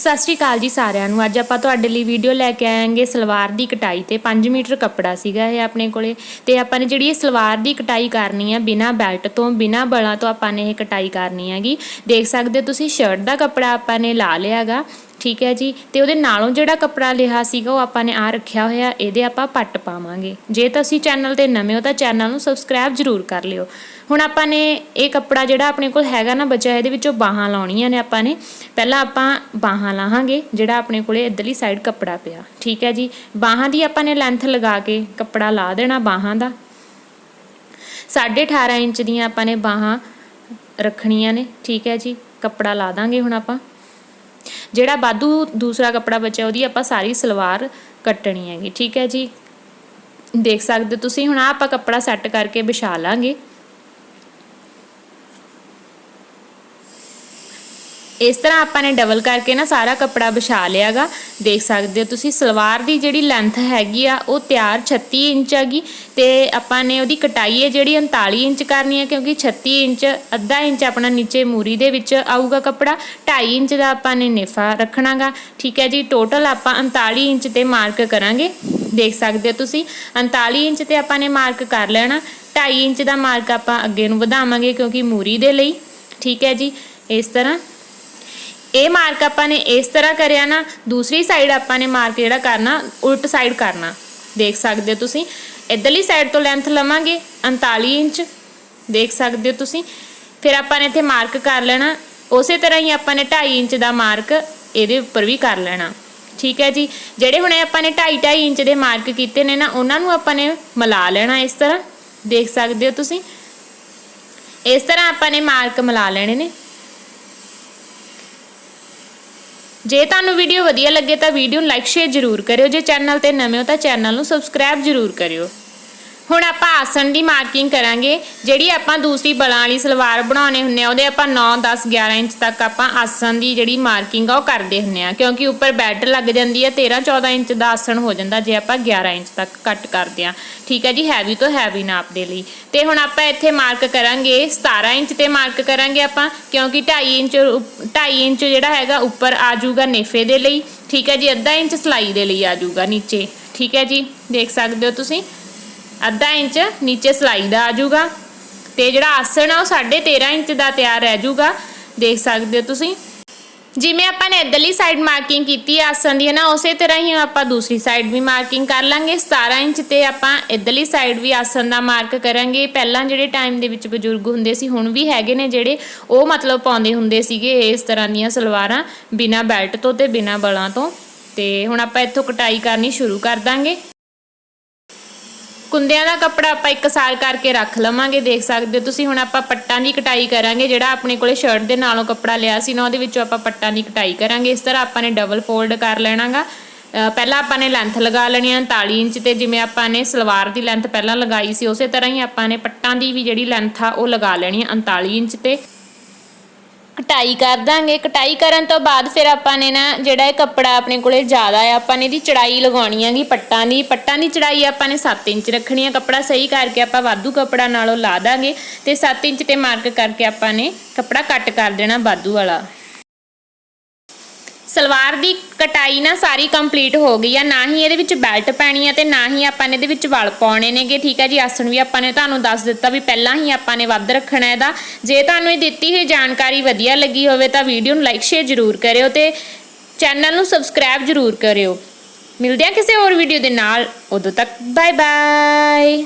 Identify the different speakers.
Speaker 1: ਸਤਿ ਸ਼੍ਰੀ ਅਕਾਲ ਜੀ ਸਾਰਿਆਂ ਨੂੰ। ਅੱਜ ਆਪਾਂ ਤੁਹਾਡੇ ਲਈ ਵੀਡੀਓ ਲੈ ਕੇ ਆਏਗੇ ਸਲਵਾਰ ਦੀ ਕਟਾਈ ਤੇ। 5 ਮੀਟਰ ਕੱਪੜਾ ਸੀਗਾ ਇਹ ਆਪਣੇ ਕੋਲੇ। ਤੇ ਆਪਾਂ ਨੇ ਜਿਹੜੀ ਇਹ ਸਲਵਾਰ ਦੀ ਕਟਾਈ ਕਰਨੀ ਆ, ਬਿਨਾ ਬੈਲਟ ਤੋਂ, ਬਿਨਾ ਬਲਾਂ ਤੋਂ ਆਪਾਂ ਨੇ ਇਹ ਕਟਾਈ ਕਰਨੀ ਹੈਗੀ। ਦੇਖ ਸਕਦੇ ਹੋ ਤੁਸੀਂ ਸ਼ਰਟ ਦਾ ਕੱਪੜਾ ਆਪਾਂ ਨੇ ਲਾ ਲਿਆਗਾ। ਠੀਕ ਹੈ ਜੀ। ਤੇ ਉਹਦੇ ਨਾਲੋਂ ਜਿਹੜਾ ਕੱਪੜਾ ਲਿਆ ਸੀਗਾ, ਉਹ ਆਪਾਂ ਨੇ ਆ ਰੱਖਿਆ ਹੋਇਆ, ਇਹਦੇ ਆਪਾਂ ਪੱਟ ਪਾਵਾਂਗੇ। ਜੇ ਤੁਸੀਂ ਚੈਨਲ ਤੇ ਨਵੇਂ ਹੋ ਤਾਂ ਚੈਨਲ ਨੂੰ ਸਬਸਕ੍ਰਾਈਬ ਜ਼ਰੂਰ ਕਰ ਲਿਓ। ਹੁਣ ਆਪਾਂ ਨੇ ਇਹ ਕੱਪੜਾ ਜਿਹੜਾ ਆਪਣੇ ਕੋਲ ਹੈਗਾ ਨਾ ਬਚਿਆ, ਇਹਦੇ ਵਿੱਚੋਂ ਬਾਹਾਂ ਲਾਉਣੀਆਂ ਨੇ ਆਪਾਂ ਨੇ। ਪਹਿਲਾਂ ਆਪਾਂ ਬਾਹਾਂ ਲਾਹਾਂਗੇ, ਜਿਹੜਾ ਆਪਣੇ ਕੋਲੇ ਇੱਧਰਲੀ ਸਾਈਡ ਕੱਪੜਾ ਪਿਆ। ਠੀਕ ਹੈ ਜੀ। ਬਾਹਾਂ ਦੀ ਆਪਾਂ ਨੇ ਲੈਂਥ ਲਗਾ ਕੇ ਕੱਪੜਾ ਲਾ ਦੇਣਾ ਬਾਹਾਂ ਦਾ। 18.5 ਇੰਚ ਦੀਆਂ ਆਪਾਂ ਨੇ ਬਾਹਾਂ ਰੱਖਣੀਆਂ ਨੇ। ਠੀਕ ਹੈ ਜੀ। ਕੱਪੜਾ ਲਾ ਦਾਂਗੇ ਹੁਣ ਆਪਾਂ। ਜਿਹੜਾ ਬਾਦੂ ਦੂਸਰਾ ਕੱਪੜਾ ਬਚਿਆ ਉਹਦੀ ਆਪਾਂ ਸਾਰੀ ਸਲਵਾਰ ਕੱਟਣੀ ਹੈਗੀ। ਠੀਕ ਹੈ ਜੀ? ਦੇਖ ਸਕਦੇ ਹੋ ਤੁਸੀਂ, ਹੁਣ ਆਹ ਆਪਾਂ ਕੱਪੜਾ ਸੈੱਟ ਕਰਕੇ ਵਿਛਾ ਲਾਂਗੇ। ਇਸ ਤਰ੍ਹਾਂ ਆਪਾਂ ਨੇ ਡਬਲ ਕਰਕੇ ਨਾ ਸਾਰਾ ਕੱਪੜਾ ਵਿਛਾ ਲਿਆਗਾ। ਦੇਖ ਸਕਦੇ ਹੋ ਤੁਸੀਂ, ਸਲਵਾਰ ਦੀ ਜਿਹੜੀ ਲੈਂਥ ਹੈਗੀ ਆ, ਉਹ ਤਿਆਰ 36 ਇੰਚ ਹੈਗੀ ਤੇ ਆਪਾਂ ਨੇ ਉਹਦੀ ਕਟਾਈ ਹੈ ਜਿਹੜੀ 39 ਇੰਚ ਕਰਨੀ ਹੈ, ਕਿਉਂਕਿ 36 ਇੰਚ, ਅੱਧਾ ਇੰਚ ਆਪਣਾ ਨੀਚੇ ਮੂਰੀ ਦੇ ਵਿੱਚ ਆਊਗਾ ਕੱਪੜਾ 2.5 ਇੰਚ ਦਾ ਆਪਾਂ ਨੇ ਨੇਫਾ ਰੱਖਣਾਗਾ। ਠੀਕ ਹੈ ਜੀ ਟੋਟਲ ਆਪਾਂ 39 ਇੰਚ ਤੇ ਮਾਰਕ ਕਰਾਂਗੇ। ਦੇਖ ਸਕਦੇ ਹੋ ਤੁਸੀਂ 39 ਇੰਚ ਤੇ ਆਪਾਂ ਨੇ ਮਾਰਕ ਕਰ ਲੈਣਾ 2.5 ਇੰਚ ਦਾ ਮਾਰਕ ਆਪਾਂ ਅੱਗੇ ਨੂੰ ਵਧਾਵਾਂਗੇ ਕਿਉਂਕਿ ਮੂਰੀ ਦੇ ਲਈ। ਠੀਕ ਹੈ ਜੀ, ਇਸ ਤਰ੍ਹਾਂ ਇਹ ਮਾਰਕ ਆਪਾਂ ਨੇ ਇਸ ਤਰ੍ਹਾਂ ਕਰਿਆ ਨਾ, ਦੂਸਰੀ ਸਾਈਡ ਆਪਾਂ ਨੇ ਮਾਰਕ ਜਿਹੜਾ ਕਰਨਾ, ਉਲਟ ਸਾਈਡ ਕਰਨਾ। ਦੇਖ ਸਕਦੇ ਹੋ ਤੁਸੀਂ। ਇਧਰਲੀ ਸਾਈਡ ਤੋਂ ਲੈਂਥ ਲਵਾਂਗੇ 39 ਇੰਚ। ਦੇਖ ਸਕਦੇ ਹੋ ਤੁਸੀਂ। ਫਿਰ ਆਪਾਂ ਨੇ ਇੱਥੇ ਮਾਰਕ ਕਰ ਲੈਣਾ। ਉਸੇ ਤਰ੍ਹਾਂ ਹੀ ਆਪਾਂ ਨੇ 2.5 ਇੰਚ ਦਾ ਮਾਰਕ ਇਹਦੇ ਉੱਪਰ ਵੀ ਕਰ ਲੈਣਾ। ਠੀਕ ਹੈ ਜੀ? ਜਿਹੜੇ ਹੁਣੇ ਆਪਾਂ ਨੇ 2.5 2.5 ਇੰਚ ਦੇ ਮਾਰਕ ਕੀਤੇ ਨੇ ਨਾ, ਉਹਨਾਂ ਨੂੰ ਆਪਾਂ ਨੇ ਮਿਲਾ ਲੈਣਾ ਇਸ ਤਰ੍ਹਾਂ। ਦੇਖ ਸਕਦੇ ਹੋ ਤੁਸੀਂ। ਇਸ ਤਰ੍ਹਾਂ ਆਪਾਂ ਨੇ ਮਾਰਕ ਮਿਲਾ ਲੈਣੇ ਨੇ। ਜੇ ਤੁਹਾਨੂੰ ਵੀਡੀਓ ਵਧੀਆ ਲੱਗੇ ਤਾਂ ਵੀਡੀਓ ਨੂੰ ਲਾਈਕ ਸ਼ੇਅਰ ਜ਼ਰੂਰ ਕਰਿਓ। ਜੇ ਚੈਨਲ ਤੇ ਨਵੇਂ ਹੋ ਤਾਂ ਚੈਨਲ ਨੂੰ ਸਬਸਕ੍ਰਾਈਬ ਜ਼ਰੂਰ ਕਰਿਓ। ਹੁਣ ਆਪਾਂ ਆਸਣ ਦੀ ਮਾਰਕਿੰਗ ਕਰਾਂਗੇ, ਜਿਹੜੀ ਆਪਾਂ ਦੂਸਰੀ ਬਲਾਂ ਵਾਲੀ ਸਲਵਾਰ ਬਣਾਉਣੇ ਹੁੰਨੇ ਆ, ਉਹਦੇ ਆਪਾਂ 9 10 11 ਇੰਚ ਤੱਕ ਆਪਾਂ ਆਸਣ ਦੀ ਜਿਹੜੀ ਮਾਰਕਿੰਗ ਆ, ਉਹ ਕਰਦੇ ਹੁੰਨੇ ਆ। ਕਿਉਂਕਿ ਉੱਪਰ ਬੈਲਟ ਲੱਗ ਜਾਂਦੀ ਹੈ 13 14 ਇੰਚ ਦਾ ਆਸਣ ਹੋ ਜਾਂਦਾ, ਜੇ ਆਪਾਂ 11 ਇੰਚ ਤੱਕ ਕੱਟ ਕਰਦੇ ਆ। ਠੀਕ ਹੈ ਜੀ ਹੈਵੀ ਤੋਂ ਹੈਵੀ ਨਾਪ ਦੇ ਲਈ। ਤੇ ਹੁਣ ਆਪਾਂ ਇੱਥੇ ਮਾਰਕ ਕਰਾਂਗੇ 17 ਇੰਚ ਤੇ ਮਾਰਕ ਕਰਾਂਗੇ ਆਪਾਂ, ਕਿਉਂਕਿ 2.5 ਇੰਚ 2.5 ਇੰਚ ਜਿਹੜਾ ਹੈਗਾ, ਉੱਪਰ ਆ ਜਾਊਗਾ ਨੇਫੇ ਦੇ ਲਈ। ਠੀਕ ਹੈ ਜੀ, ਅੱਧਾ ਇੰਚ ਸਲਾਈ ਦੇ ਲਈ ਆ ਜਾਊਗਾ ਨੀਚੇ। ਠੀਕ ਹੈ ਜੀ, ਦੇਖ ਸਕਦੇ ਹੋ ਤੁਸੀਂ। ਅੱਧਾ ਇੰਚ ਨੀਚੇ ਸਲਾਈ ਦਾ ਆ ਜਾਊਗਾ। ਤੇ ਜਿਹੜਾ ਆਸਣ ਆ ਉਹ 13.5 ਇੰਚ ਦਾ ਤਿਆਰ ਰਹਿ ਜਾਊਗਾ। ਦੇਖ ਸਕਦੇ ਹੋ ਤੁਸੀਂ। ਜਿਵੇਂ ਆਪਾਂ ਨੇ ਇਧਰਲੀ ਸਾਈਡ ਮਾਰਕਿੰਗ ਕੀਤੀ ਆਸਣ ਦੀ, ਹੈ ਨਾ, ਉਸੇ ਤਰ੍ਹਾਂ ਹੀ ਆਪਾਂ ਦੂਸਰੀ ਸਾਈਡ ਵੀ ਮਾਰਕਿੰਗ ਕਰ ਲਾਂਗੇ। 17 ਇੰਚ ਤੇ ਆਪਾਂ ਇਧਰਲੀ ਸਾਈਡ ਵੀ ਆਸਣ ਦਾ ਮਾਰਕ ਕਰਾਂਗੇ। ਪਹਿਲਾਂ ਜਿਹੜੇ ਟਾਈਮ ਦੇ ਵਿੱਚ ਬਜ਼ੁਰਗ ਹੁੰਦੇ ਸੀ, ਹੁਣ ਵੀ ਹੈਗੇ ਨੇ ਜਿਹੜੇ, ਉਹ ਮਤਲਬ ਪਾਉਂਦੇ ਹੁੰਦੇ ਸੀਗੇ ਇਸ ਤਰ੍ਹਾਂ ਦੀਆਂ ਸਲਵਾਰਾਂ ਬਿਨਾ ਬੈਲਟ ਤੋਂ ਤੇ ਬਿਨਾ ਬਲਾਂ ਤੋਂ। ਤੇ ਹੁਣ ਆਪਾਂ ਇੱਥੋਂ ਕਟਾਈ ਕਰਨੀ ਸ਼ੁਰੂ ਕਰ ਦਾਂਗੇ। ਕੁੰਦਿਆਂ ਦਾ ਕੱਪੜਾ ਆਪਾਂ ਇੱਕ ਸਾਲ ਕਰਕੇ ਰੱਖ ਲਵਾਂਗੇ, ਦੇਖ ਸਕਦੇ ਹੋ ਤੁਸੀਂ। ਹੁਣ ਆਪਾਂ ਪੱਟਾਂ ਦੀ ਕਟਾਈ ਕਰਾਂਗੇ, ਜਿਹੜਾ ਆਪਣੇ ਕੋਲੇ ਸ਼ਰਟ ਦੇ ਨਾਲੋਂ ਕੱਪੜਾ ਲਿਆ ਸੀ ਨਾ, ਉਹਦੇ ਵਿੱਚੋਂ ਆਪਾਂ ਪੱਟਾਂ ਦੀ ਕਟਾਈ ਕਰਾਂਗੇ। ਇਸ ਤਰ੍ਹਾਂ ਆਪਾਂ ਨੇ ਡਬਲ ਫੋਲਡ ਕਰ ਲੈਣਾਗਾ। ਪਹਿਲਾਂ ਆਪਾਂ ਨੇ ਲੈਂਥ ਲਗਾ ਲੈਣੀ ਹੈ 39 ਇੰਚ ਤੇ, ਜਿਵੇਂ ਆਪਾਂ ਨੇ ਸਲਵਾਰ ਦੀ ਲੈਂਥ ਪਹਿਲਾਂ ਲਗਾਈ ਸੀ, ਉਸੇ ਤਰ੍ਹਾਂ ਹੀ ਆਪਾਂ ਨੇ ਪੱਟਾਂ ਦੀ ਵੀ ਜਿਹੜੀ ਲੈਂਥ ਆ, ਉਹ ਲਗਾ ਲੈਣੀ ਹੈ 39 ਇੰਚ ਤੇ। ਕਟਾਈ ਕਰ ਦਾਂਗੇ। ਕਟਾਈ ਕਰਨ ਤੋਂ ਬਾਅਦ ਫਿਰ ਆਪਾਂ ਨੇ ਨਾ ਜਿਹੜਾ ਇਹ ਕੱਪੜਾ ਆਪਣੇ ਕੋਲੇ ਜ਼ਿਆਦਾ ਆ, ਆਪਾਂ ਨੇ ਇਹਦੀ ਚੜਾਈ ਲਗਾਉਣੀ ਹੈਗੀ ਪੱਟਾਂ ਦੀ। ਪੱਟਾਂ ਦੀ ਚੜਾਈ ਆਪਾਂ ਨੇ 7 ਇੰਚ ਰੱਖਣੀ ਹੈ ਕੱਪੜਾ ਸਹੀ ਕਰਕੇ ਆਪਾਂ ਵਾਧੂ ਕੱਪੜਾ ਨਾਲੋਂ ਲਾ ਦਾਂਗੇ ਤੇ 7 ਇੰਚ ਤੇ ਮਾਰਕ ਕਰਕੇ ਆਪਾਂ ਨੇ ਕੱਪੜਾ ਕੱਟ ਕਰ ਦੇਣਾ ਵਾਧੂ ਵਾਲਾ। ਸਲਵਾਰ ਦੀ ਕਟਾਈ ਨਾ ਸਾਰੀ ਕੰਪਲੀਟ ਹੋ ਗਈ ਆ, ਨਾ ਹੀ ਇਹਦੇ ਵਿੱਚ ਬੈਲਟ ਪੈਣੀ ਆ ਤੇ ਨਾ ਹੀ ਆਪਾਂ ਨੇ ਇਹਦੇ ਵਿੱਚ ਵਲ ਪਾਉਣੇ ਨੇਗੇ, ਠੀਕ ਹੈ ਜੀ? ਆਸਣ ਵੀ ਆਪਾਂ ਨੇ ਤੁਹਾਨੂੰ ਦੱਸ ਦਿੱਤਾ ਵੀ ਪਹਿਲਾਂ ਹੀ ਆਪਾਂ ਨੇ ਵੱਧ ਰੱਖਣਾ ਇਹਦਾ। ਜੇ ਤੁਹਾਨੂੰ ਇਹ ਦਿੱਤੀ ਹੋਈ ਜਾਣਕਾਰੀ ਵਧੀਆ ਲੱਗੀ ਹੋਵੇ ਤਾਂ ਵੀਡੀਓ ਨੂੰ ਲਾਈਕ ਸ਼ੇਅਰ ਜ਼ਰੂਰ ਕਰਿਓ ਤੇ ਚੈਨਲ ਨੂੰ ਸਬਸਕ੍ਰਾਈਬ ਜ਼ਰੂਰ ਕਰਿਓ। ਮਿਲਦੇ ਆ ਕਿਸੇ ਹੋਰ ਵੀਡੀਓ ਦੇ ਨਾਲ। ਉਦੋਂ ਤੱਕ ਬਾਏ ਬਾਏ